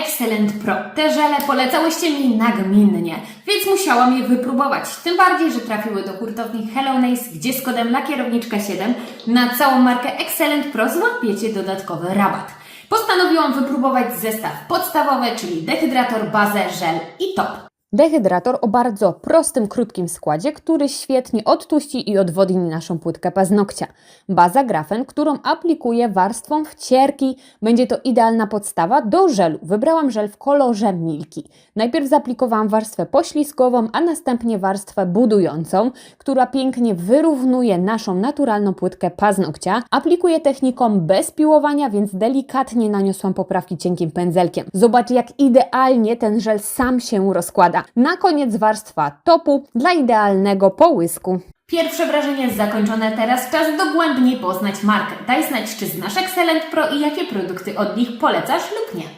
Excellent Pro. Te żele polecałyście mi nagminnie, więc musiałam je wypróbować. Tym bardziej, że trafiły do hurtowni Hello Nace, gdzie z kodem lakierowniczka 7 na całą markę Excellent Pro złapiecie dodatkowy rabat. Postanowiłam wypróbować zestaw podstawowy, czyli dehydrator, bazę, żel i top. Dehydrator o bardzo prostym, krótkim składzie, który świetnie odtłuści i odwodni naszą płytkę paznokcia. Baza grafen, którą aplikuję warstwą wcierki. Będzie to idealna podstawa do żelu. Wybrałam żel w kolorze milki. Najpierw zaaplikowałam warstwę poślizgową, a następnie warstwę budującą, która pięknie wyrównuje naszą naturalną płytkę paznokcia. Aplikuję techniką bez piłowania, więc delikatnie naniosłam poprawki cienkim pędzelkiem. Zobacz, jak idealnie ten żel sam się rozkłada. Na koniec warstwa topu dla idealnego połysku. Pierwsze wrażenie jest zakończone, teraz czas dogłębniej poznać markę. Daj znać, czy znasz Excellent Pro i jakie produkty od nich polecasz lub nie.